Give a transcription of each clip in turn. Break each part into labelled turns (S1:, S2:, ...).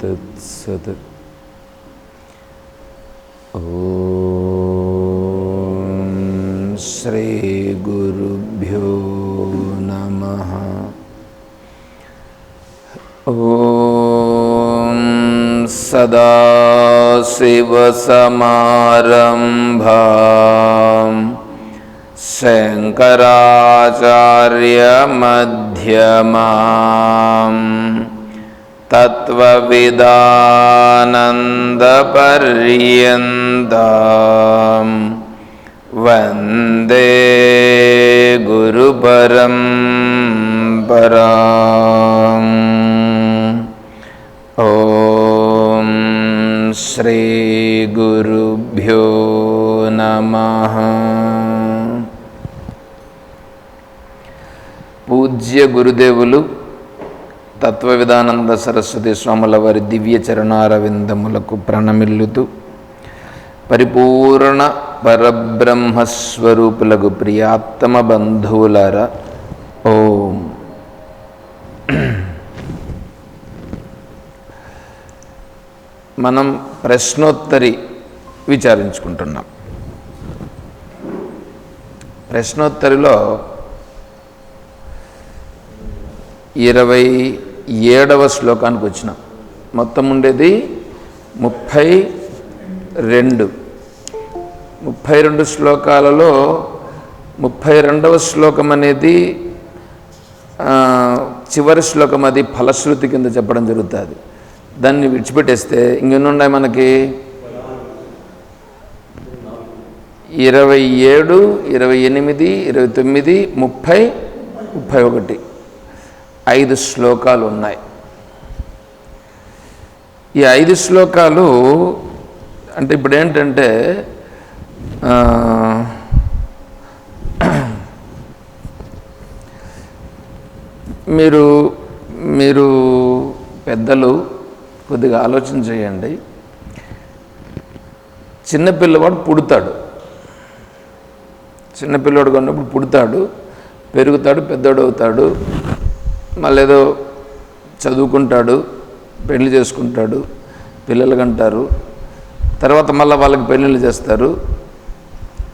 S1: तत्सत् ॐ श्रीगुरुभ्यो नमः ॐ सदाशिवसमारम्भाम् शङ्कराचार्यमध्यमाम् तत्त्वविदानन्दपर्यन्ताम् वन्दे పూజ్య గురుదేవులు తత్వవిధానంద సరస్వతి స్వాముల వారి దివ్య చరణారవిందములకు ప్రణమిల్లుతూ పరిపూర్ణ పరబ్రహ్మస్వరూపులకు ప్రియాత్తమ బంధువులార ఓం. మనం ప్రశ్నోత్తరి విచారించుకుంటున్నాం. ప్రశ్నోత్తరిలో ఇరవై ఏడవ శ్లోకానికి వచ్చిన. మొత్తం ఉండేది ముప్పై రెండు. ముప్పై రెండు శ్లోకాలలో ముప్పై రెండవ శ్లోకం అనేది చివరి శ్లోకం అది ఫలశ్రుతి కింద చెప్పడం జరుగుతుంది. దాన్ని విడిచిపెట్టేస్తే ఇంకెన్నున్నాయి మనకి? ఇరవై ఏడు ఇరవై ఎనిమిది ఇరవై తొమ్మిది ముప్పై ముప్పై ఒకటి. ఐదు శ్లోకాలు ఉన్నాయి. ఈ ఐదు శ్లోకాలు అంటే ఇప్పుడు ఏంటంటే మీరు మీరు పెద్దలు కొద్దిగా ఆలోచన చేయండి. చిన్నపిల్లవాడు పుడతాడు. చిన్నపిల్లవాడు కొన్నప్పుడు పుడతాడు పెరుగుతాడు పెద్దోడు అవుతాడు మళ్ళీ ఏదో చదువుకుంటాడు పెళ్ళి చేసుకుంటాడు పిల్లలు కంటారు తర్వాత మళ్ళీ వాళ్ళకి పెళ్ళిళ్ళు చేస్తారు.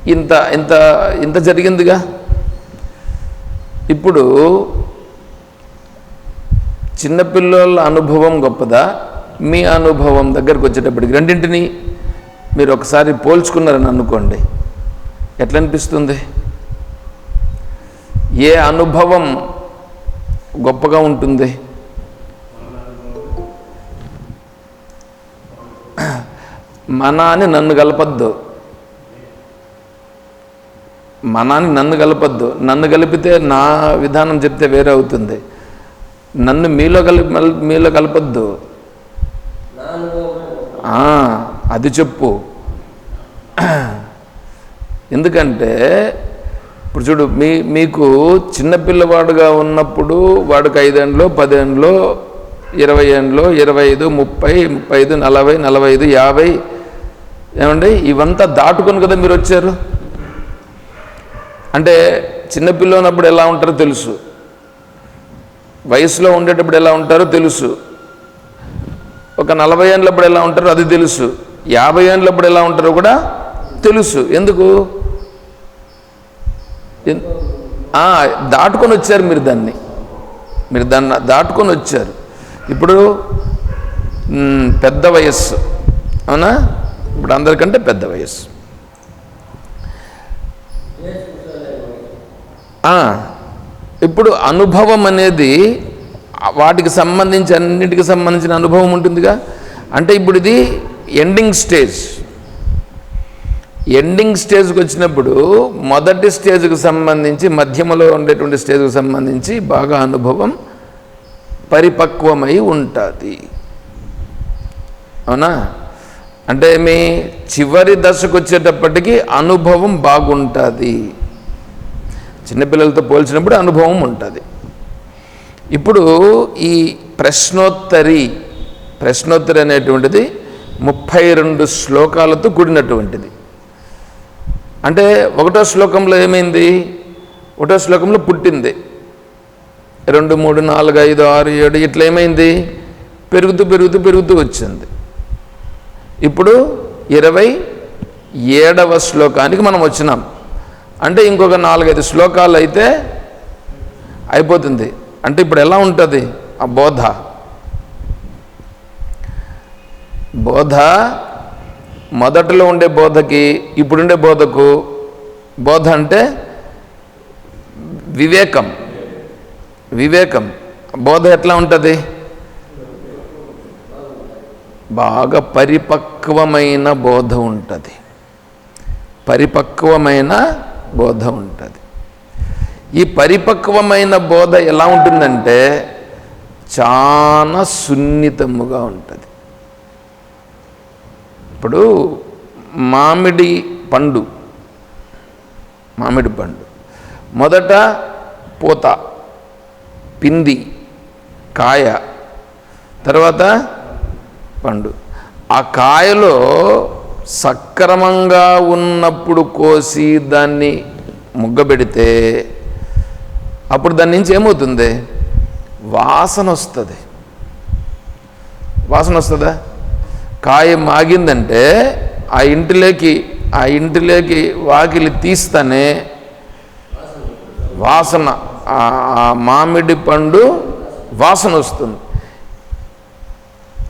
S1: ఇంత ఇంత ఇంత జరిగిందిగా? ఇప్పుడు చిన్నపిల్లల అనుభవం గొప్పదా? మీ అనుభవం దగ్గరకు వచ్చేటప్పటికి రెండింటిని మీరు ఒకసారి పోల్చుకున్నారని అనుకోండి. ఎట్లా అనిపిస్తుంది ఏ అనుభవం గొప్పగా ఉంటుంది. మన అని నన్ను కలపద్దు. మనని నన్ను కలపద్దు. నన్ను కలిపితే నా విధానం చెప్తే వేరే అవుతుంది. నన్ను మీలో కలిపి మీలో కలపద్దు. అది చెప్పు. ఎందుకంటే ఇప్పుడు చూడు మీ మీకు చిన్నపిల్లవాడుగా ఉన్నప్పుడు వాడికి ఐదేండ్లో పదేండ్లో ఇరవై ఏండ్లో ఇరవై ఐదు ముప్పై ముప్పై ఐదు నలభై నలభై ఐదు యాభై. ఏమండి? ఇవంతా దాటుకొని కదా మీరు వచ్చారు? అంటే చిన్నపిల్ల ఉన్నప్పుడు ఎలా ఉంటారో తెలుసు. వయసులో ఉండేటప్పుడు ఎలా ఉంటారో తెలుసు. ఒక నలభై ఏళ్ళప్పుడు ఎలా ఉంటారో అది తెలుసు. యాభై ఏళ్ళప్పుడు ఎలా ఉంటారో కూడా తెలుసు. ఎందుకు? దాటుకొని వచ్చారు మీరు దాన్ని. మీరు దాన్ని దాటుకొని వచ్చారు. ఇప్పుడు పెద్ద వయస్సు. అవునా? ఇప్పుడు అందరికంటే పెద్ద వయస్సు. ఇప్పుడు అనుభవం అనేది వాటికి సంబంధించి అన్నిటికి సంబంధించిన అనుభవం ఉంటుందిగా. అంటే ఇప్పుడు ఇది ఎండింగ్ స్టేజ్. ఎండింగ్ స్టేజ్కి వచ్చినప్పుడు మొదటి స్టేజ్కి సంబంధించి మధ్యమలో ఉండేటువంటి స్టేజ్కి సంబంధించి బాగా అనుభవం పరిపక్వమై ఉంటుంది. అవునా? అంటే మీ చివరి దశకు వచ్చేటప్పటికి అనుభవం బాగుంటుంది. చిన్నపిల్లలతో పోల్చినప్పుడు అనుభవం ఉంటుంది. ఇప్పుడు ఈ ప్రశ్నోత్తరి ప్రశ్నోత్తరి అనేటువంటిది ముప్పై రెండు శ్లోకాలతో కూడినటువంటిది. అంటే ఒకటో శ్లోకంలో ఏమైంది? ఒకటో శ్లోకంలో పుట్టింది. రెండు మూడు నాలుగు ఐదు ఆరు ఏడు ఇట్లా ఏమైంది? పెరుగుతూ పెరుగుతూ పెరుగుతూ వచ్చింది. ఇప్పుడు ఇరవై ఏడవ శ్లోకానికి మనం వచ్చినాం. అంటే ఇంకొక నాలుగైదు శ్లోకాలు అయితే అయిపోతుంది. అంటే ఇప్పుడు ఎలా ఉంటుంది? ఆ బోధ. బోధ మొదట్లో ఉండే బోధకి ఇప్పుడుండే బోధకు బోధ అంటే వివేకం. వివేకం. బోధ ఎట్లా ఉంటుంది? బాగా పరిపక్వమైన బోధ ఉంటుంది. పరిపక్వమైన బోధ ఉంటుంది. ఈ పరిపక్వమైన బోధ ఎలా ఉంటుందంటే చాలా సున్నితముగా ఉంటుంది. ఇప్పుడు మామిడి పండు మామిడి పండు. మొదట పూత పింది కాయ తర్వాత పండు. ఆ కాయలో సక్రమంగా ఉన్నప్పుడు కోసి దాన్ని ముగ్గబెడితే అప్పుడు దాని నుంచి ఏమవుతుంది? వాసన వస్తుంది వాసన వస్తుందా కాయ మాగిందంటే ఆ ఇంటిలోకి ఆ ఇంటిలోకి వాకిలి తీస్తేనే వాసన ఆ ఆ మామిడి పండు వాసన వస్తుంది.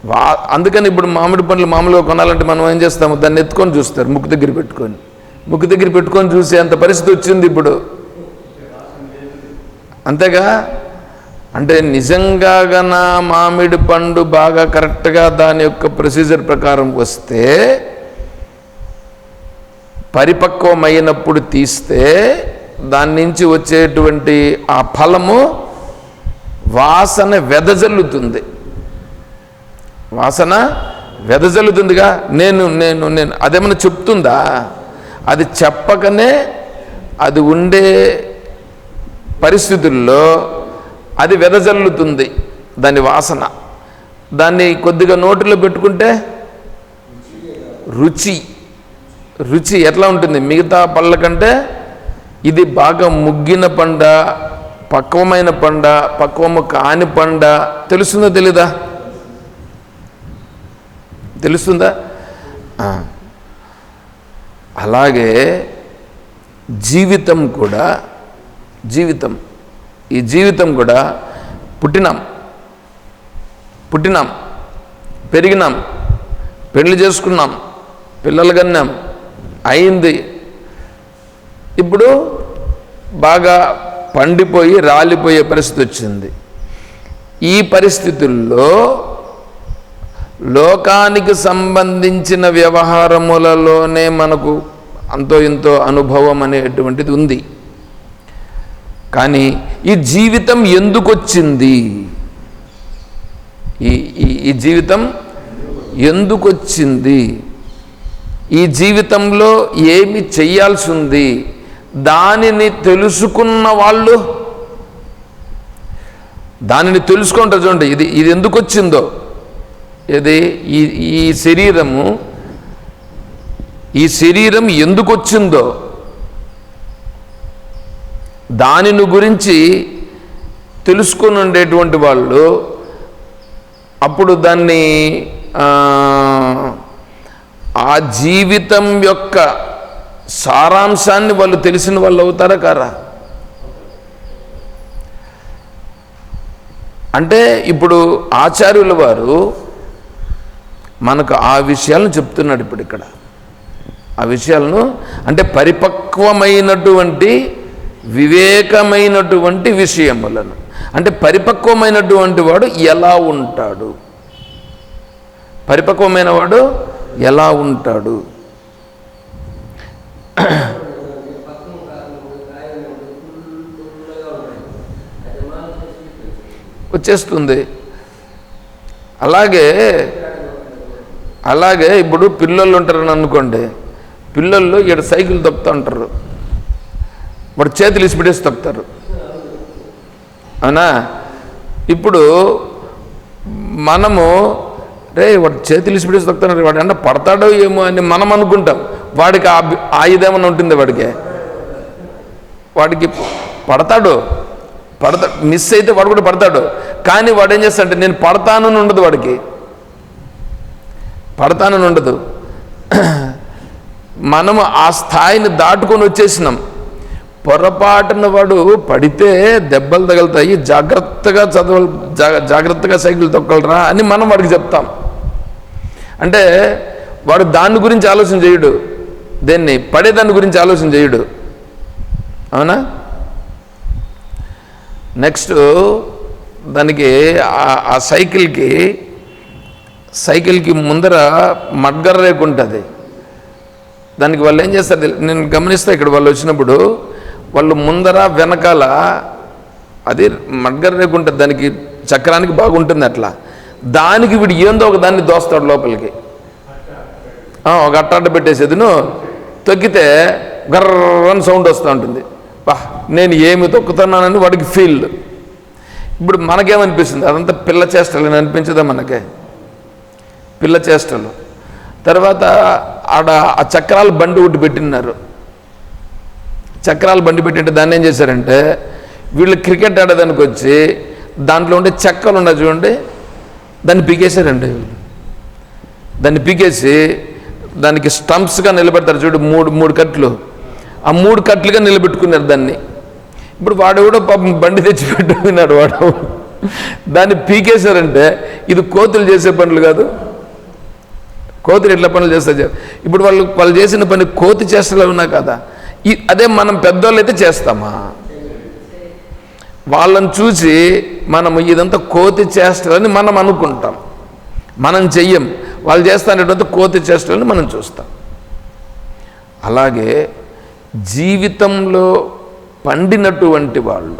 S1: వా అందుకని ఇప్పుడు మామిడి పండ్లు మామూలుగా కొనాలంటే మనం ఏం చేస్తాము? దాన్ని ఎత్తుకొని చూస్తారు ముక్కు దగ్గర పెట్టుకొని. ముక్కు దగ్గర పెట్టుకొని చూసే అంత పరిస్థితి వచ్చింది ఇప్పుడు. అంతేగా? అంటే నిజంగా గన మామిడి పండు బాగా కరెక్ట్గా దాని యొక్క ప్రొసీజర్ ప్రకారం వస్తే పరిపక్వమైనప్పుడు తీస్తే దాని నుంచి వచ్చేటువంటి ఆ ఫలము వాసన వెదజల్లుతుంది. వాసన వెదజల్లుతుందిగా. నేను నేను నేను అదేమన్నా చెప్తుందా? అది చెప్పకనే అది ఉండే పరిస్థితుల్లో అది వెదజల్లుతుంది దాని వాసన. దాన్ని కొద్దిగా నోటిలో పెట్టుకుంటే రుచి రుచి ఎట్లా ఉంటుంది? మిగతా పళ్ళ కంటే ఇది బాగా ముగ్గిన పండ పక్వమైన పండ పక్వము కాని పండ. తెలుస్తుందా తెలీదా? తెలుస్తుందా? అలాగే జీవితం కూడా జీవితం ఈ జీవితం కూడా పుట్టినాం. పుట్టినాం. పెరిగినాం. పెళ్ళి చేసుకున్నాం. పిల్లలు కన్నాం. అయింది. ఇప్పుడు బాగా పండిపోయి రాలిపోయే పరిస్థితి వచ్చింది. ఈ పరిస్థితుల్లో లోకానికి సంబంధించిన వ్యవహారములలోనే మనకు అంతో ఇంతో అనుభవం అనేటువంటిది ఉంది. కానీ ఈ జీవితం ఎందుకు వచ్చింది ఈ ఈ- జీవితం ఎందుకు వచ్చింది ఈ జీవితంలో ఏమి చెయ్యాల్సి ఉంది దానిని తెలుసుకున్న వాళ్ళు దానిని తెలుసుకుంటారు చూడండి ఇది ఇది ఎందుకు వచ్చిందో ఇది ఈ ఈ శరీరము ఈ శరీరం ఎందుకు వచ్చిందో దానిని గురించి తెలుసుకొని ఉండేటువంటి వాళ్ళు అప్పుడు దాన్ని ఆ, జీవితం యొక్క సారాంశాన్ని వాళ్ళు తెలిసిన వాళ్ళు అవుతారా కారా? అంటే ఇప్పుడు ఆచార్యుల వారు మనకు ఆ విషయాలను చెప్తున్నాడు ఇప్పుడు ఇక్కడ. ఆ విషయాలను అంటే పరిపక్వమైనటువంటి వివేకమైనటువంటి విషయములను. అంటే పరిపక్వమైనటువంటి వాడు ఎలా ఉంటాడు? పరిపక్వమైన వాడు ఎలా ఉంటాడు? వచ్చేస్తుంది. అలాగే అలాగే ఇప్పుడు పిల్లలు ఉంటారని అనుకోండి పిల్లల్లో ఇక్కడ సైకిల్ తప్పుతూ ఉంటారు. వాడు చేతులు ఇసిపెట్టేసి తప్పుతారు అవునా? ఇప్పుడు మనము రే వాడు చేతులు ఇసిపెట్టేసి తొక్కుతున్నారు వాడు అంటే పడతాడో ఏమో అని మనం అనుకుంటాం. వాడికి ఆ ఉంటుంది వాడికి? వాడికి పడతాడు. పడతా మిస్ అయితే వాడు కూడా పడతాడు. కానీ వాడు ఏం చేస్తాడంటే నేను పడతానని ఉండదు వాడికి. పడతానని ఉండదు. మనము ఆ స్థాయిని దాటుకొని వచ్చేసినాం. పొరపాటున వాడు పడితే దెబ్బలు తగులుతాయి జాగ్రత్తగా చదవాలి జాగ్రత్తగా సైకిల్ తొక్కలరా అని మనం వాడికి చెప్తాం. అంటే వాడు దాని గురించి ఆలోచన చేయడు దేన్ని పడేదాని గురించి ఆలోచన చేయడు. అవునా? నెక్స్ట్ దానికి ఆ- సైకిల్కి సైకిల్కి ముందర మడ్గర్ రేకు ఉంటుంది. దానికి వాళ్ళు ఏం చేస్తారు నేను గమనిస్తా ఇక్కడ వాళ్ళు వచ్చినప్పుడు వాళ్ళు ముందర వెనకాల అది మడ్గర్ ఉంటుంది దానికి చక్రానికి బాగుంటుంది అట్లా. దానికి వీడు ఏందో ఒక దాన్ని దోస్తాడు లోపలికి. ఒక అట్టాట పెట్టేసేదిను. తొక్కితే గర్రని సౌండ్ వస్తూ ఉంటుంది. బా నేను ఏమి తొక్కుతున్నానని వాడికి ఫీల్. ఇప్పుడు మనకేమనిపిస్తుంది? అదంతా పిల్ల చేష్టలు అని అనిపించదా మనకే? పిల్ల చేష్టలు. తర్వాత ఆడ ఆ చక్రాలు బండి ఒకటి పెట్టినారు. చక్రాలు బండి పెట్టింటే దాన్ని ఏం చేశారంటే వీళ్ళు క్రికెట్ ఆడేదానికి వచ్చి దాంట్లో ఉండే చెక్కలు ఉన్నాయి చూడండి దాన్ని పీకేశారండి. దాన్ని పీకేసి దానికి స్టంప్స్గా నిలబెడతారు చూడు మూడు మూడు కట్లు. ఆ మూడు కట్లుగా నిలబెట్టుకున్నారు దాన్ని. ఇప్పుడు వాడు కూడా పాపం బండి తెచ్చి పెట్టుకున్నాడు వాడు. దాన్ని పీకేశారంటే ఇది కోతులు చేసే పనులు కాదు. కోతులు ఎట్లా పనులు చేస్తారు ఇప్పుడు వాళ్ళు వాళ్ళు చేసిన పని కోతి చేష్టలు ఉన్నా కదా? అదే మనం పెద్దోళ్ళు అయితే చేస్తామా? వాళ్ళని చూసి మనము ఇదంతా కోతి చేష్టలని మనం అనుకుంటాం. మనం చెయ్యం. వాళ్ళు చేస్తానేటువంటి కోతి చేష్టలని మనం చూస్తాం. అలాగే జీవితంలో పండినటువంటి వాళ్ళు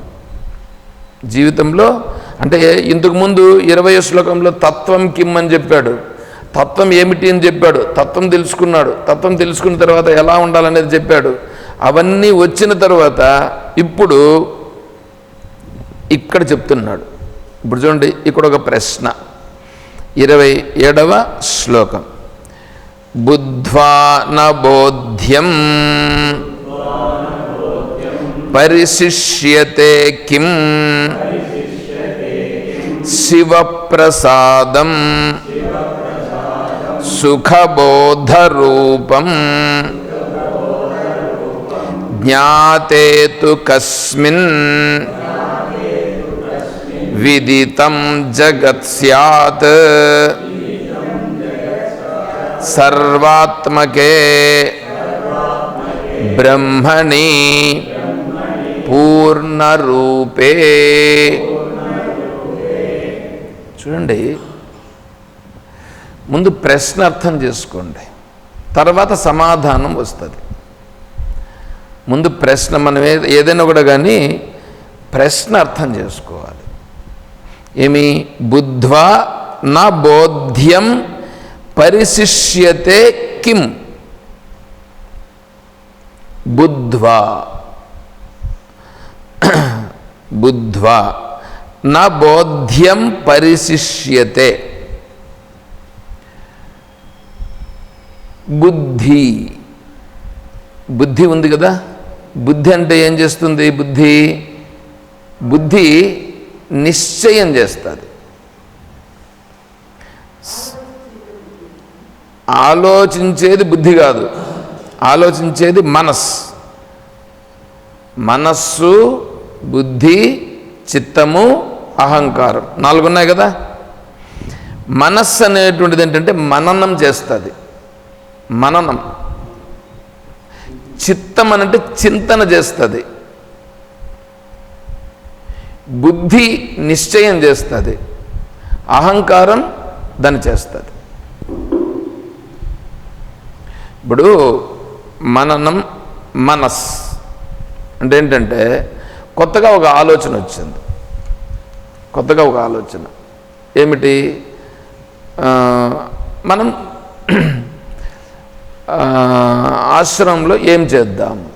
S1: జీవితంలో అంటే ఇంతకుముందు ఇరవై శ్లోకంలో తత్వం కిమ్ అని చెప్పాడు. తత్వం ఏమిటి అని చెప్పాడు. తత్వం తెలుసుకున్నాడు. తత్వం తెలుసుకున్న తర్వాత ఎలా ఉండాలనేది చెప్పాడు. అవన్నీ వచ్చిన తర్వాత ఇప్పుడు ఇక్కడ చెప్తున్నాడు. ఇప్పుడు చూడండి ఇక్కడ ఒక ప్రశ్న. ఇరవై ఏడవ శ్లోకం. బుద్ధ్వా నబోధ్యం పరిశిష్యతే కిం. శివప్రసాదం. సుఖబోధరూపం. జ్ఞాతే కస్మిన్ విదితం జగత్ స్యాత్ సర్వాత్మకే బ్రహ్మణి పూర్ణరూపే చూడండి ముందు ప్రశ్న అర్థం చేసుకోండి తర్వాత సమాధానం వస్తుంది. ముందు ప్రశ్న మనం ఏదైనా కూడా కానీ ప్రశ్న అర్థం చేసుకోవాలి. ఏమి? బుద్ధ్వా నా బోధ్యం పరిశిష్యతే కిం? బుద్ధ్వా. బుద్ధ్వా నా బోధ్యం పరిశిష్యతే. బుద్ధి. బుద్ధి ఉంది కదా? బుద్ధి అంటే ఏం చేస్తుంది? బుద్ధి బుద్ధి నిశ్చయం చేస్తుంది. ఆలోచించేది బుద్ధి కాదు. ఆలోచించేది మనస్ మనస్సు బుద్ధి చిత్తము అహంకారం నాలుగు ఉన్నాయి కదా? మనస్సు అనేటువంటిది ఏంటంటే మననం చేస్తుంది. మననం. చిత్తం అనంటే చింతన చేస్తుంది. బుద్ధి నిశ్చయం చేస్తుంది. అహంకారం దాన్ని చేస్తుంది. ఇప్పుడు మననం మనస్ అంటే ఏంటంటే కొత్తగా ఒక ఆలోచన వచ్చింది. కొత్తగా ఒక ఆలోచన. ఏమిటి? మనం ఆశ్రమంలో ఏం చేద్దాం?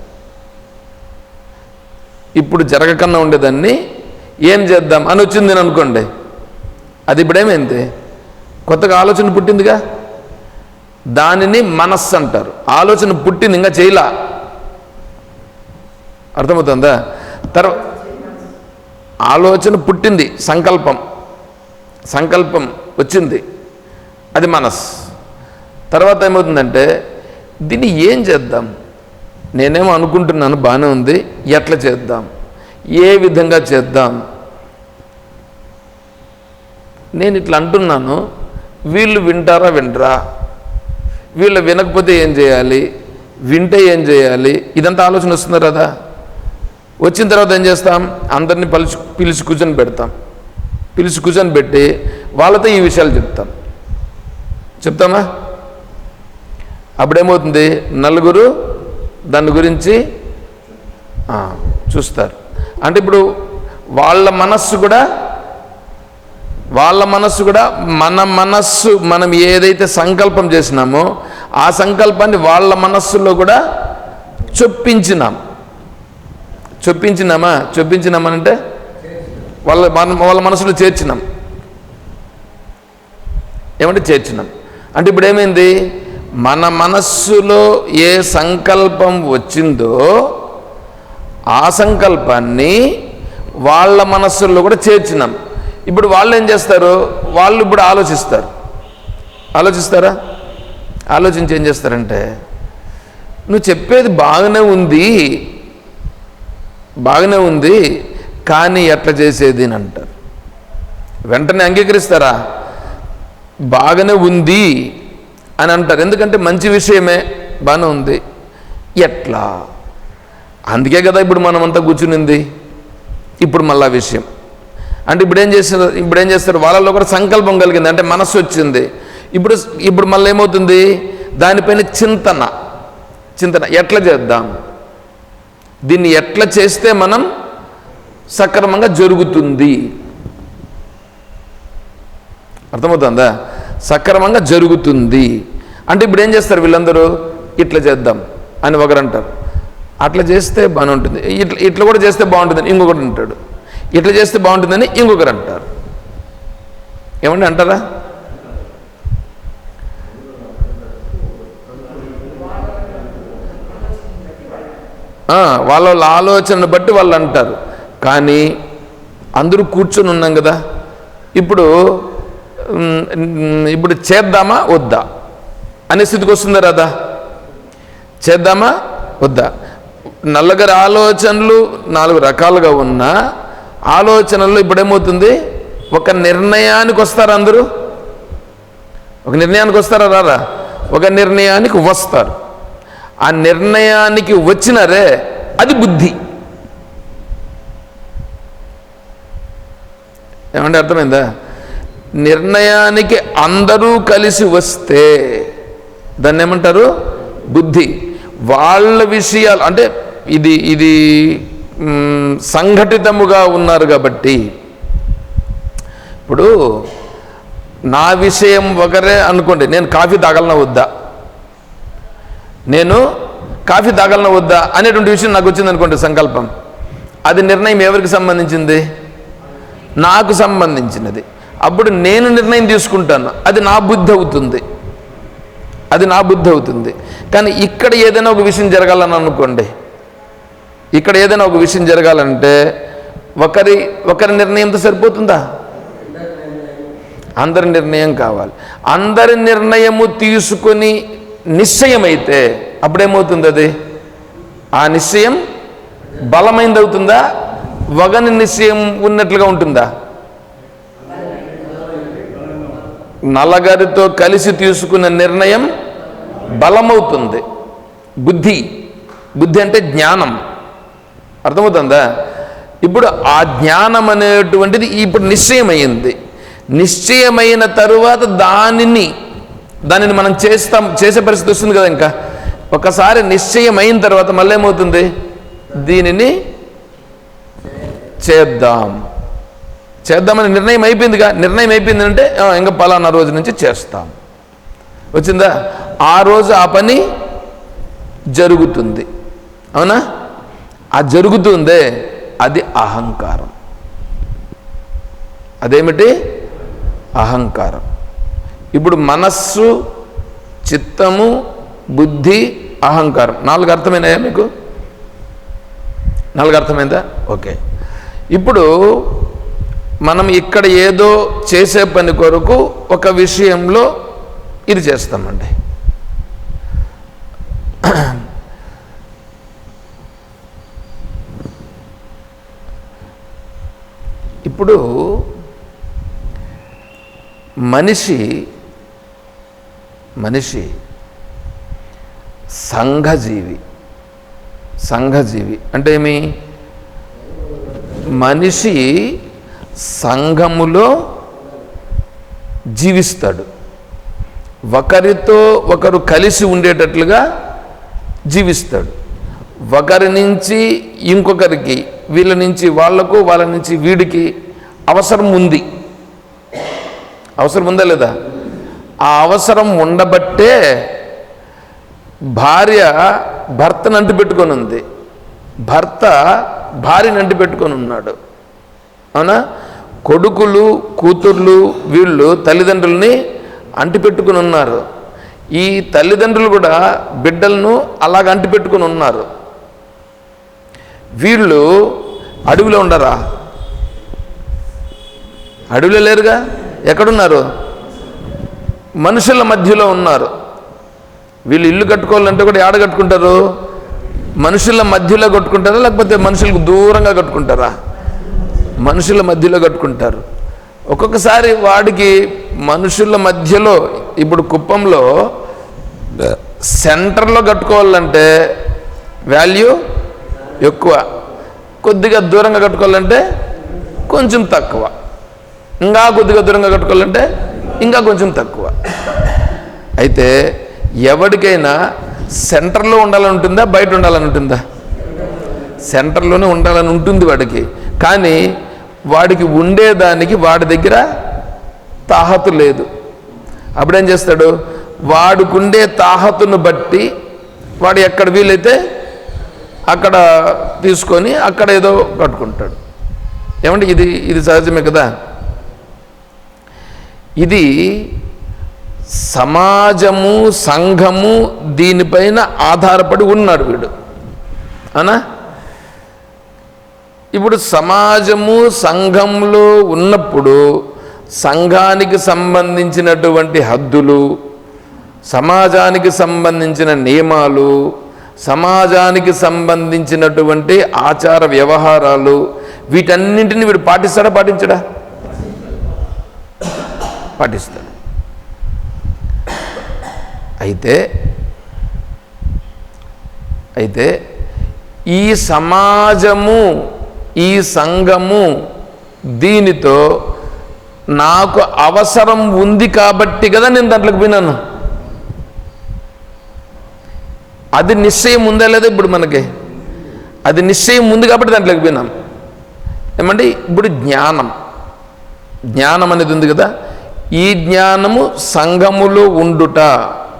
S1: ఇప్పుడు జరగకుండా ఉండేదాన్ని ఏం చేద్దాం అని వచ్చింది అనుకోండి. అది ఇప్పుడేమైంది కొత్తగా ఆలోచన పుట్టిందిగా? దానిని మనస్సు అంటారు. ఆలోచన పుట్టింది ఇంకా చేయలా? అర్థమవుతుందా? తర్వా ఆలోచన పుట్టింది సంకల్పం. సంకల్పం వచ్చింది. అది మనస్సు. తర్వాత ఏమవుతుందంటే దీన్ని ఏం చేద్దాం? నేనేమో అనుకుంటున్నాను బాగానే ఉంది. ఎట్లా చేద్దాం? ఏ విధంగా చేద్దాం? నేను ఇట్లా అంటున్నాను వీళ్ళు వింటారా వినరా? వీళ్ళు వినకపోతే ఏం చేయాలి? వింటే ఏం చేయాలి? ఇదంతా ఆలోచన వస్తుంది కదా వచ్చిన తర్వాత ఏం చేస్తాం? అందరినీ పిలిచి పిలిచి కూర్చొని పెడతాం. పిలిచి కూర్చొని పెట్టి వాళ్ళతో ఈ విషయాలు చెప్తాం. చెప్తామా? అప్పుడేమవుతుంది? నలుగురు దాని గురించి చూస్తారు. అంటే ఇప్పుడు వాళ్ళ మనస్సు కూడా వాళ్ళ మనస్సు కూడా మన మనస్సు మనం ఏదైతే సంకల్పం చేసినామో ఆ సంకల్పాన్ని వాళ్ళ మనస్సులో కూడా చొప్పించినాం. చొప్పించినామా? చొప్పించినామనంటే వాళ్ళ మన వాళ్ళ మనసులో చేర్చినాం. ఏమంటే చేర్చినాం. అంటే ఇప్పుడు ఏమైంది? మన మనస్సులో ఏ సంకల్పం వచ్చిందో ఆ సంకల్పాన్ని వాళ్ళ మనస్సుల్లో కూడా చేర్చినాం. ఇప్పుడు వాళ్ళు ఏం చేస్తారు? వాళ్ళు ఇప్పుడు ఆలోచిస్తారు. ఆలోచిస్తారా? ఆలోచించి ఏం చేస్తారంటే నువ్వు చెప్పేది బాగానే ఉంది బాగానే ఉంది కానీ ఎట్లా చేసేది అని అంటారు. వెంటనే అంగీకరిస్తారా? బాగానే ఉంది అని అంటారు. ఎందుకంటే మంచి విషయమే బాగానే ఉంది. ఎట్లా? అందుకే కదా ఇప్పుడు మనమంతా కూర్చునింది. ఇప్పుడు మళ్ళా విషయం. అంటే ఇప్పుడు ఏం చేస్తారు ఇప్పుడు ఏం చేస్తారు? వాళ్ళలో కూడా సంకల్పం కలిగింది. అంటే మనస్సు వచ్చింది. ఇప్పుడు ఇప్పుడు మళ్ళీ ఏమవుతుంది? దానిపైన చింతన. చింతన. ఎట్లా చేద్దాం? దీన్ని ఎట్లా చేస్తే మనం సక్రమంగా జరుగుతుంది? అర్థమవుతుందా? సక్రమంగా జరుగుతుంది. అంటే ఇప్పుడు ఏం చేస్తారు వీళ్ళందరూ? ఇట్లా చేద్దాం అని ఒకరు అంటారు అట్లా చేస్తే బాగానే ఉంటుంది ఇట్లా ఇట్లా కూడా చేస్తే బాగుంటుందని ఇంకొకటి అంటాడు. ఇట్లా చేస్తే బాగుంటుందని ఇంకొకరు అంటారు. ఏమండి అంటారా? వాళ్ళ వాళ్ళ ఆలోచనను బట్టి వాళ్ళు అంటారు. కానీ అందరూ కూర్చొని ఉన్నాం కదా. ఇప్పుడు ఇప్పుడు చేద్దామా? వద్దా? అనే స్థితికి వస్తుందా రాదా చేద్దామా? వద్దా. నలుగురు ఆలోచనలు నాలుగు రకాలుగా ఉన్న ఆలోచనల్లో ఇప్పుడేమవుతుంది? ఒక నిర్ణయానికి వస్తారు అందరూ. ఒక నిర్ణయానికి వస్తారా రారా ఒక నిర్ణయానికి వస్తారు. ఆ నిర్ణయానికి వచ్చినరే అది బుద్ధి. ఏమంటే అర్థమైందా? నిర్ణయానికి అందరూ కలిసి వస్తే దాన్ని ఏమంటారు? బుద్ధి. వాళ్ళ విషయాలు అంటే ఇది ఇది సంఘటితముగా ఉన్నారు కాబట్టి. ఇప్పుడు నా విషయం ఒకరే అనుకోండి నేను కాఫీ తాగలనా వద్దా? నేను కాఫీ తాగలనా వద్దా? అనేటువంటి విషయం నాకు వచ్చింది అనుకోండి సంకల్పం. అది నిర్ణయం ఎవరికి సంబంధించింది? నాకు సంబంధించినది. అప్పుడు నేను నిర్ణయం తీసుకుంటాను. అది నా బుద్ధి అవుతుంది. అది నా బుద్ధి అవుతుంది. కానీ ఇక్కడ ఏదైనా ఒక విషయం జరగాలని అనుకోండి. ఇక్కడ ఏదైనా ఒక విషయం జరగాలంటే ఒకరి ఒకరి నిర్ణయంతో సరిపోతుందా? అందరి నిర్ణయం కావాలి. అందరి నిర్ణయము తీసుకొని నిశ్చయమైతే అప్పుడేమవుతుంది అది? ఆ నిశ్చయం బలమైంది అవుతుందా వగని నిశ్చయం ఉన్నట్లుగా ఉంటుందా? నల్లగారితో కలిసి తీసుకున్న నిర్ణయం బలమవుతుంది. బుద్ధి. బుద్ధి అంటే జ్ఞానం. అర్థమవుతుందా? ఇప్పుడు ఆ జ్ఞానం అనేటువంటిది ఇప్పుడు నిశ్చయమైంది. నిశ్చయమైన తరువాత దానిని దానిని మనం చేస్తాం చేసే పరిస్థితి వస్తుంది కదా ఇంకా. ఒకసారి నిశ్చయమైన తర్వాత మళ్ళీ ఏమవుతుంది దీనిని చేద్దాం. చేద్దామని నిర్ణయం అయిపోయిందిగా. నిర్ణయం అయిపోయింది అంటే ఇంకా పలానా రోజు నుంచి చేస్తాం. వచ్చిందా? ఆ రోజు ఆ పని జరుగుతుంది. అవునా? ఆ జరుగుతుందే అది అహంకారం. అదేమిటి? అహంకారం. ఇప్పుడు మనస్సు చిత్తము బుద్ధి అహంకారం. నాలుగు అర్థమైనాయా మీకు? నాలుగు అర్థమైందా? ఓకే. ఇప్పుడు మనం ఇక్కడ ఏదో చేసే పని కొరకు ఒక విషయంలో ఇది చేస్తామండి. ఇప్పుడు మనిషి మనిషి సంఘజీవి సంఘజీవి అంటే ఏమి? మనిషి సంఘములో జీవిస్తాడు. ఒకరితో ఒకరు కలిసి ఉండేటట్లుగా జీవిస్తాడు. ఒకరి నుంచి ఇంకొకరికి వీళ్ళ నుంచి వాళ్ళకు వాళ్ళ నుంచి వీడికి అవసరం ఉంది. అవసరం ఉందా లేదా? ఆ అవసరం ఉండబట్టే భార్య భర్తను అంటి పెట్టుకొని ఉంది. భర్త భార్యను అంటి పెట్టుకొని ఉన్నాడు. అవునా? కొడుకులు కూతుర్లు వీళ్ళు తల్లిదండ్రుల్ని అంటిపెట్టుకుని ఉన్నారు. ఈ తల్లిదండ్రులు కూడా బిడ్డలను అలాగ అంటిపెట్టుకుని ఉన్నారు. వీళ్ళు అడవిలో ఉండరా? అడవిలో లేరుగా? ఎక్కడున్నారు? మనుషుల మధ్యలో ఉన్నారు. వీళ్ళు ఇల్లు కట్టుకోవాలంటే కూడా ఏడ కట్టుకుంటారు? మనుషుల మధ్యలో కట్టుకుంటారా? లేకపోతే మనుషులకు దూరంగా కట్టుకుంటారా? మనుషుల మధ్యలో కట్టుకుంటారు. ఒక్కొక్కసారి వాడికి మనుషుల మధ్యలో ఇప్పుడు కుప్పంలో సెంటర్లో కట్టుకోవాలంటే వాల్యూ ఎక్కువ. కొద్దిగా దూరంగా కట్టుకోవాలంటే కొంచెం తక్కువ. ఇంకా కొద్దిగా దూరంగా కట్టుకోవాలంటే ఇంకా కొంచెం తక్కువ. అయితే ఎవరికైనా సెంటర్లో ఉండాలని ఉంటుందా బయట ఉండాలని ఉంటుందా? సెంటర్లోనే ఉండాలని ఉంటుంది వాడికి. కానీ వాడికి ఉండేదానికి వాడి దగ్గర తాహతు లేదు. అప్పుడేం చేస్తాడు? వాడుకుండే తాహతును బట్టి వాడు ఎక్కడ వీలైతే అక్కడ తీసుకొని అక్కడ ఏదో కట్టుకుంటాడు. ఏమంటే ఇది? ఇది సహజమే కదా? ఇది సమాజము సంఘము దీనిపైన ఆధారపడి ఉన్నాడు వీడు. అనా? ఇప్పుడు సమాజము సంఘంలో ఉన్నప్పుడు సంఘానికి సంబంధించినటువంటి హద్దులు సమాజానికి సంబంధించిన నియమాలు సమాజానికి సంబంధించినటువంటి ఆచార వ్యవహారాలు వీటన్నింటిని వీడు పాటిస్తాడా పాటించడా? పాటిస్తాడు. అయితే అయితే ఈ సమాజము ఈ సంఘము దీనితో నాకు అవసరం ఉంది కాబట్టి కదా నేను దాంట్లోకి పోయినాను. అది నిశ్చయం ఉందా లేదా ఇప్పుడు మనకి? అది నిశ్చయం ఉంది కాబట్టి దాంట్లోకి పోయినాం. ఏమంటే ఇప్పుడు జ్ఞానం. జ్ఞానం అనేది ఉంది కదా? ఈ జ్ఞానము సంఘములో ఉండుట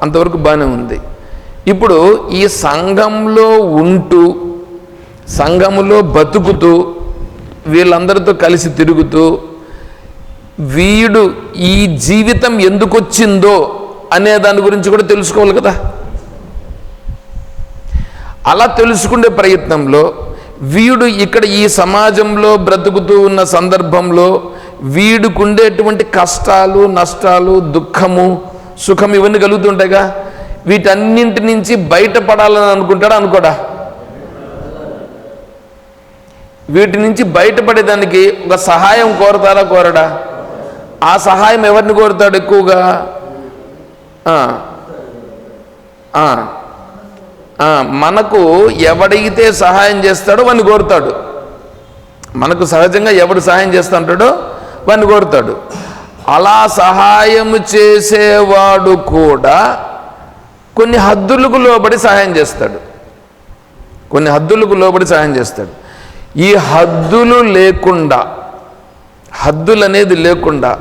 S1: అంతవరకు బాగానే ఉంది. ఇప్పుడు ఈ సంఘంలో ఉంటూ సంఘములో బతుకుతూ వీళ్ళందరితో కలిసి తిరుగుతూ వీడు ఈ జీవితం ఎందుకు వచ్చిందో అనే దాని గురించి కూడా తెలుసుకోవాలి కదా. అలా తెలుసుకునే ప్రయత్నంలో వీడు ఇక్కడ ఈ సమాజంలో బ్రతుకుతూ ఉన్న సందర్భంలో వీడుకుండేటువంటి కష్టాలు నష్టాలు దుఃఖము సుఖం ఇవన్నీ కలుగుతుంటాయిగా. వీటన్నింటి నుంచి బయటపడాలని అనుకుంటాడా అనుకోడా? వీటి నుంచి బయటపడేదానికి ఒక సహాయం కోరతారా కోరడా? ఆ సహాయం ఎవరిని కోరుతాడు ఎక్కువగా? మనకు ఎవడైతే సహాయం చేస్తాడో వాడిని కోరుతాడు. మనకు సహజంగా ఎవడు సహాయం చేస్తుంటాడో వాడిని కోరుతాడు. అలా సహాయం చేసేవాడు కూడా కొన్ని హద్దులకు లోబడి సహాయం చేస్తాడు. కొన్ని హద్దులకు లోబడి సహాయం చేస్తాడు. ఈ హద్దులు లేకుండా హద్దులు అనేది లేకుండా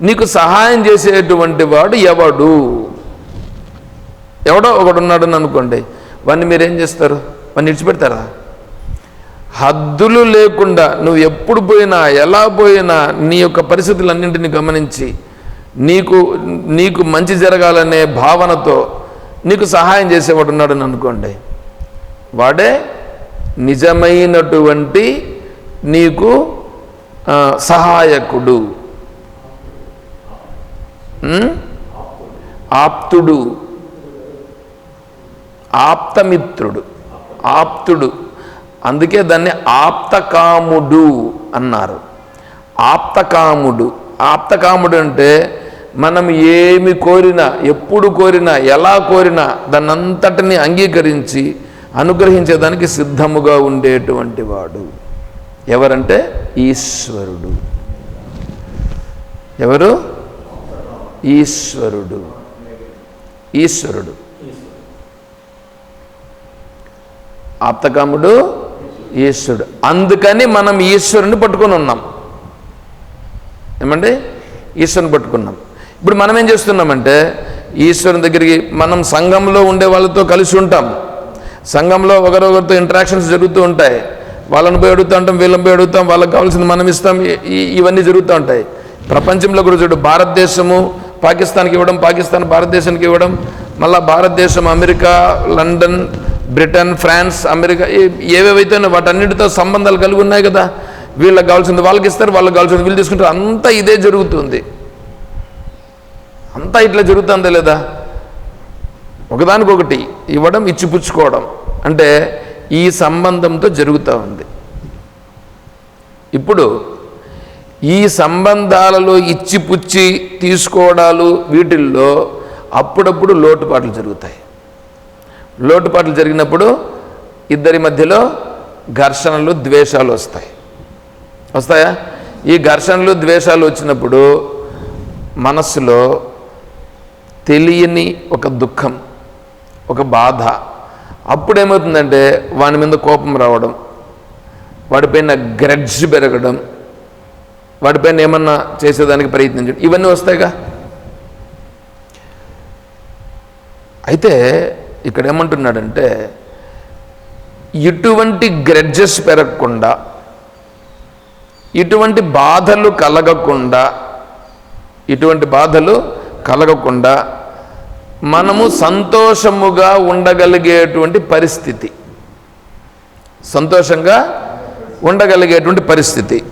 S1: నీకు సహాయం చేసేటువంటి వాడు ఎవడు? ఎవడో ఒకడు ఉన్నాడని అనుకోండి వాడిని మీరేం చేస్తారు? వాడిని విడిచిపెడతారా? హద్దులు లేకుండా నువ్వు ఎప్పుడు పోయినా ఎలా పోయినా నీ యొక్క పరిస్థితులన్నింటినీ గమనించి నీకు నీకు మంచి జరగాలనే భావనతో నీకు సహాయం చేసేవాడు ఉన్నాడని అనుకోండి వాడే నిజమైనటువంటి నీకు సహాయకుడు. ఆప్తుడు. ఆప్తమిత్రుడు. ఆప్తుడు. అందుకే దాన్ని ఆప్తకాముడు అన్నారు. ఆప్తకాముడు. ఆప్తకాముడు అంటే మనం ఏమి కోరినా ఎప్పుడు కోరినా ఎలా కోరినా దాన్నంతటిని అంగీకరించి అనుగ్రహించేదానికి సిద్ధముగా ఉండేటువంటి వాడు. ఎవరంటే ఈశ్వరుడు. ఎవరు? ఈశ్వరుడు. ఈశ్వరుడు. ఆప్తకాముడు ఈశ్వరుడు. అందుకని మనం ఈశ్వరుని పట్టుకొని ఉన్నాం. ఏమండి? ఈశ్వరుని పట్టుకున్నాం. ఇప్పుడు మనం ఏం చేస్తున్నామంటే ఈశ్వరుని దగ్గరికి మనం సంఘంలో ఉండే వాళ్ళతో కలిసి ఉంటాం. సంఘంలో ఒకరొకరితో ఇంటరాక్షన్స్ జరుగుతూ ఉంటాయి. వాళ్ళని పోయి అడుగుతూ ఉంటాం వీళ్ళని పోయి అడుగుతాం వాళ్ళకి కావాల్సింది మనం ఇస్తాం ఇవన్నీ జరుగుతూ ఉంటాయి. ప్రపంచంలో కూడా చూడు భారతదేశము పాకిస్తాన్కి ఇవ్వడం పాకిస్తాన్ భారతదేశానికి ఇవ్వడం మళ్ళీ భారతదేశం America London Britain France America ఏ- ఏవేవైతే వాటన్నిటితో సంబంధాలు కలిగి ఉన్నాయి కదా. వీళ్ళకి కావాల్సింది వాళ్ళకి ఇస్తారు వాళ్ళకి కావాల్సింది వీళ్ళు తీసుకుంటారు. అంతా ఇదే జరుగుతుంది. అంతా ఇట్లా జరుగుతుందా లేదా? ఒకదానికొకటి ఇవ్వడం ఇచ్చిపుచ్చుకోవడం. అంటే ఈ సంబంధంతో జరుగుతూ ఉంది. ఇప్పుడు ఈ సంబంధాలలో ఇచ్చిపుచ్చి తీసుకోవడాలు వీటిల్లో అప్పుడప్పుడు లోటుపాట్లు జరుగుతాయి. లోటుపాట్లు జరిగినప్పుడు ఇద్దరి మధ్యలో ఘర్షణలు ద్వేషాలు వస్తాయి. వస్తాయా? ఈ ఘర్షణలు ద్వేషాలు వచ్చినప్పుడు మనస్సులో తెలియని ఒక దుఃఖం ఒక బాధ అప్పుడు ఏమవుతుందంటే వాని మీద కోపం రావడం వాడిపైన గ్రడ్జ్ పెరగడం వాడిపైన ఏమన్నా చేసేదానికి ప్రయత్నించడం ఇవన్నీ వస్తాయిగా? అయితే ఇక్కడ ఏమంటున్నాడంటే ఇటువంటి గ్రెడ్జెస్ పెరగకుండా ఇటువంటి బాధలు కలగకుండా ఇటువంటి బాధలు కలగకుండా మనము సంతోషముగా ఉండగలిగేటువంటి పరిస్థితి. సంతోషంగా ఉండగలిగేటువంటి పరిస్థితి.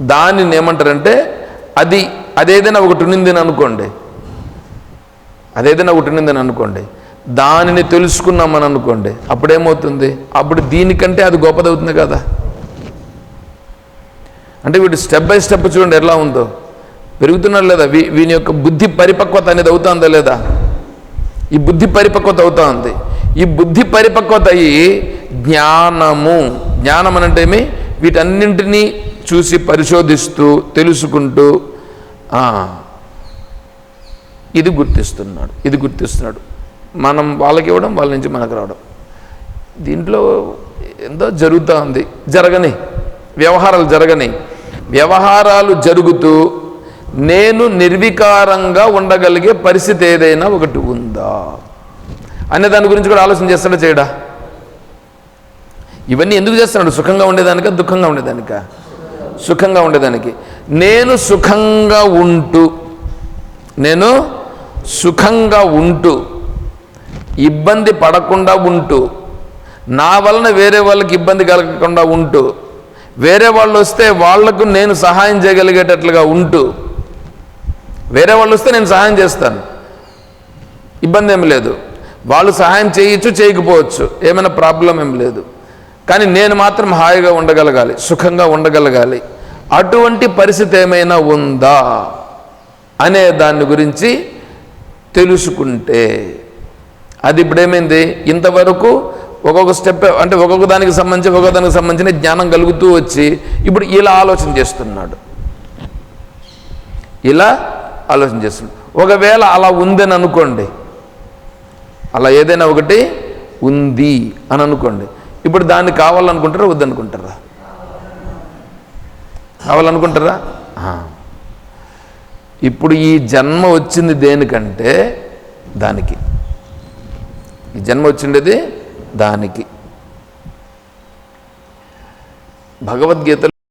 S1: దానిని ఏమంటారంటే అది అదేదైనా ఒకటి ఉన్నిందని అనుకోండి. అదేదైనా ఒకటి ఉన్నిందని అనుకోండి. దానిని తెలుసుకున్నామని అనుకోండి. అప్పుడేమవుతుంది? అప్పుడు దీనికంటే అది గొప్పదవుతుంది కదా. అంటే వీడు స్టెప్ బై స్టెప్ చూడండి ఎలా ఉందో. పెరుగుతున్నాడు లేదా? వీ వీని యొక్క బుద్ధి పరిపక్వత అనేది అవుతుందా లేదా? ఈ బుద్ధి పరిపక్వత అవుతా ఉంది ఈ బుద్ధి పరిపక్వత అయ్యి జ్ఞానము జ్ఞానం అంటే ఏమి? వీటన్నింటినీ చూసి పరిశోధిస్తూ తెలుసుకుంటూ ఇది గుర్తిస్తున్నాడు ఇది గుర్తిస్తున్నాడు. మనం వాళ్ళకి ఇవ్వడం వాళ్ళ నుంచి మనకు రావడం. దీంట్లో ఎంతో జరుగుతూ ఉంది జరగని వ్యవహారాలు జరగని వ్యవహారాలు జరుగుతూ నేను నిర్వికారంగా ఉండగలిగే పరిస్థితి ఏదైనా ఒకటి ఉందా? అనే దాని గురించి కూడా ఆలోచన చేస్తాడా చేయడా? ఇవన్నీ ఎందుకు చేస్తున్నాడు? సుఖంగా ఉండేదానిక దుఃఖంగా ఉండేదానిక? సుఖంగా ఉండేదానికి. నేను సుఖంగా ఉంటూ నేను సుఖంగా ఉంటూ ఇబ్బంది పడకుండా ఉంటూ నా వలన వేరే వాళ్ళకి ఇబ్బంది కలగకుండా ఉంటూ వేరే వాళ్ళు వస్తే వాళ్ళకు నేను సహాయం చేయగలిగేటట్లుగా ఉంటూ వేరే వాళ్ళు వస్తే నేను సహాయం చేస్తాను. ఇబ్బంది ఏం లేదు. వాళ్ళు సహాయం చేయొచ్చు చేయకపోవచ్చు. ఏమైనా ప్రాబ్లం ఏం లేదు. కానీ నేను మాత్రం హాయిగా ఉండగలగాలి సుఖంగా ఉండగలగాలి. అటువంటి పరిస్థితి ఏమైనా ఉందా అనే దాని గురించి తెలుసుకుంటే అది ఇప్పుడు ఏమైంది? ఇంతవరకు ఒక్కొక్క స్టెప్ అంటే ఒక్కొక్క దానికి సంబంధించి ఒక్కొక్క దానికి సంబంధించిన జ్ఞానం కలుగుతూ వచ్చి ఇప్పుడు ఇలా ఆలోచన చేస్తున్నాడు. ఇలా ఆలోచన చేస్తుంది. ఒకవేళ అలా ఉందని అనుకోండి అలా ఏదైనా ఒకటి ఉంది అని అనుకోండి ఇప్పుడు దాన్ని కావాలనుకుంటారా వద్దనుకుంటారా? కావాలనుకుంటారా? ఆ. ఇప్పుడు ఈ జన్మ వచ్చింది దేనికంటే దానికి. ఈ జన్మ వచ్చిండేది దానికి. భగవద్గీత